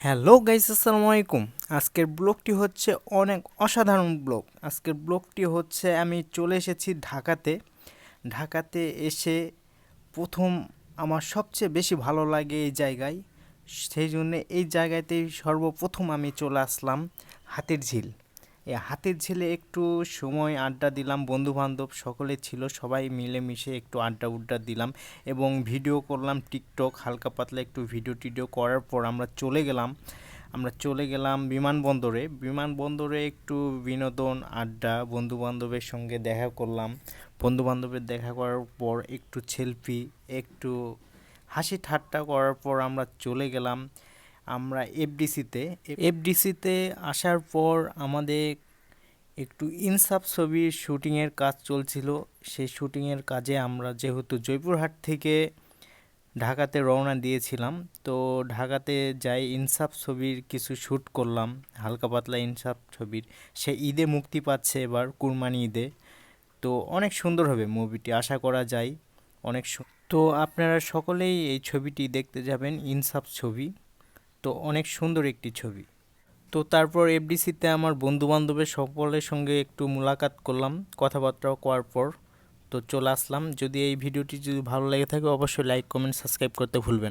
Hello guys, আসসালামু আলাইকুম। আজকের ব্লগটি হচ্ছে অনেক অসাধারণ ব্লগ। আজকের ব্লগটি হচ্ছে আমি চলে এসেছি ঢাকাতে। ঢাকাতে এসে প্রথম আমার সবচেয়ে বেশি ভালো লাগে এই জায়গায়। সেই জন্য এই জায়গাতেই সর্বপ্রথম আমি চলে আসলাম হাতির ঝিল হাতির ঝিলে একটু সময় আড্ডা দিলাম বন্ধু বান্ধব সকলে ছিল, সবাই মিলেমিশে একটু আড্ডা উড্ডা দিলাম এবং ভিডিও করলাম টিকটক, হালকা পাতলা একটু ভিডিও টিডিও করার পর আমরা চলে গেলাম, আমরা চলে গেলাম বিমানবন্দরে। বিমানবন্দরে একটু বিনোদন, আড্ডা বন্ধু বান্ধবের সঙ্গে দেখা করলাম। বন্ধু বান্ধবের দেখা করার পর একটু সেলফি, একটু হাসি ঠাট্টা করার পর আমরা চলে গেলাম, আমরা এফডিসিতে। এফডিসিতে আসার পর আমাদের একটু ইনসাফ ছবির শুটিংয়ের কাজ চলছিল। সেই শুটিংয়ের কাজে আমরা যেহেতু জয়পুরহাট থেকে ঢাকাতে রওনা দিয়েছিলাম, তো ঢাকাতে যাই ইনসাফ ছবির কিছু শ্যুট করলাম, হালকা পাতলা ইনসাফ ছবির। সে ঈদে মুক্তি পাচ্ছে এবার কুরবানি ঈদে। তো অনেক সুন্দর হবে মুভিটি, আশা করা যায়। অনেক তো আপনারা সকলেই এই ছবিটি দেখতে যাবেন, ইনসাফ ছবি। তো অনেক সুন্দর একটি ছবি। তো তারপর এফডিসিতে আমার বন্ধু বান্ধবের সকলের সঙ্গে একটু মোলাকাত করলাম, কথাবার্তাও করার পর। তো চলে আসলাম। যদি এই ভিডিওটি যদি ভালো লেগে থাকে, অবশ্যই লাইক কমেন্ট সাবস্ক্রাইব করতে ভুলবেন